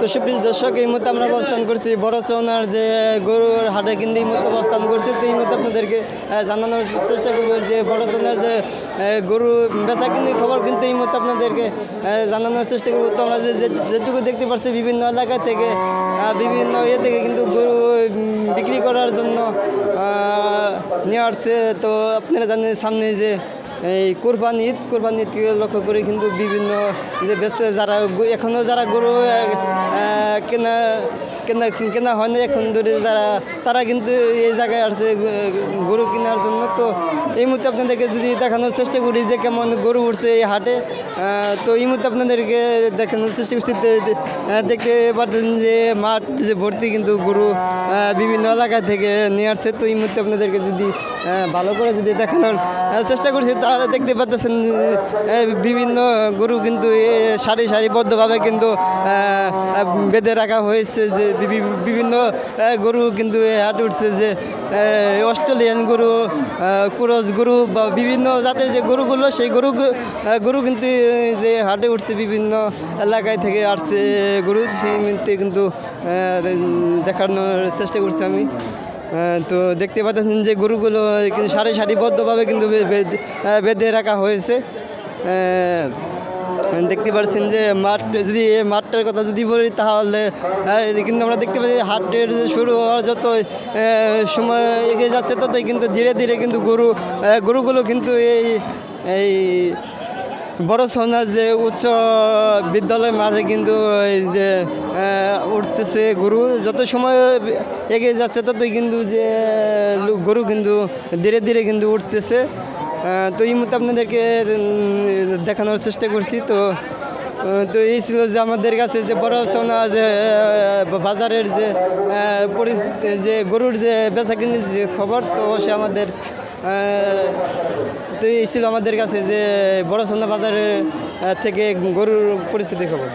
তো সুপ্রিয় দর্শক, এই মুহূর্তে আমরা অবস্থান করছি বড় চৌনার যে গরুর হাটে কিন্তু এই মুহূর্তে অবস্থান করছি। তো এই মুহূর্তে আপনাদেরকে জানানোর চেষ্টা করব যে বড় চৌনার যে গরু বেচা কিন্তু খবর কিন্তু এই মুহূর্তে আপনাদেরকে জানানোর চেষ্টা করব। তো আমরা যে- যেটুকু দেখতে পাচ্ছি বিভিন্ন এলাকা থেকে বিভিন্ন ইয়ে থেকে কিন্তু গরু বিক্রি করার জন্য নিয়ে আসছে। তো আপনারা জানেন সামনে যে এই কোরবানি ঈদ কোরবানি ঈদকে লক্ষ্য করে কিন্তু বিভিন্ন যে ব্যস্ত যারা এখনও যারা গরু কেনা কেনা কেনা হয় না, এখন ধরে যারা, তারা কিন্তু এই জায়গায় আসছে গরু কেনার জন্য। তো এই মুহূর্তে আপনাদেরকে যদি দেখানোর চেষ্টা করি যে কেমন গরু উঠছে এই হাটে তো এই মুহূর্তে আপনাদেরকে দেখানোর চেষ্টা করছি দেখতে পাচ্ছেন যে মাঠ যে ভর্তি কিন্তু গরু বিভিন্ন এলাকা থেকে নিয়ে আসছে। তো এই মুহূর্তে আপনাদেরকে যদি ভালো করে যদি দেখানোর চেষ্টা করছি তাহলে দেখতে পাচ্ছেন বিভিন্ন গরু কিন্তু সারি সারিবদ্ধভাবে কিন্তু বেঁধে রাখা হয়েছে যে বিভিন্ন গরু কিন্তু এ, হাটে উঠছে যে অস্ট্রেলিয়ান গরু কুরস গরু বা বিভিন্ন জাতের যে গরুগুলো, সেই গরু গরু কিন্তু যে হাটে উঠছে বিভিন্ন এলাকায় থেকে আসছে গরু, সেই কিন্তু দেখানোর চেষ্টা করছি আমি। তো দেখতে পাচ্ছেন যে গরুগুলো কিন্তু সারি সারিবদ্ধভাবে কিন্তু বেঁধে রাখা হয়েছে। দেখতে পাচ্ছেন যে মাঠ, যদি এই মাঠটার কথা যদি বলি তাহলে কিন্তু আমরা দেখতে পাচ্ছি হাটের শুরু হওয়ার যত সময় এগিয়ে যাচ্ছে, ততই কিন্তু ধীরে ধীরে কিন্তু গরু গরুগুলো কিন্তু এই এই বড় সোনা যে উচ্চ বিদ্যালয় মাঠে কিন্তু এই যে উঠতেছে গরু, যত সময় এগিয়ে যাচ্ছে ততই কিন্তু যে গরু কিন্তু ধীরে ধীরে কিন্তু উঠতেছে। তো এই মুহূর্তে আপনাদেরকে দেখানোর চেষ্টা করছি। তো তো এই ছিল যে আমাদের কাছে যে বড় সোনা যে বাজারের যে পরিস্থিতি যে গরুর যে বেচা কিনির যে খবর, তো সে আমাদের তো এই ছিল আমাদের কাছে যে বড় সন্ধ্যা বাজারের থেকে গরুর পরিস্থিতি খবর।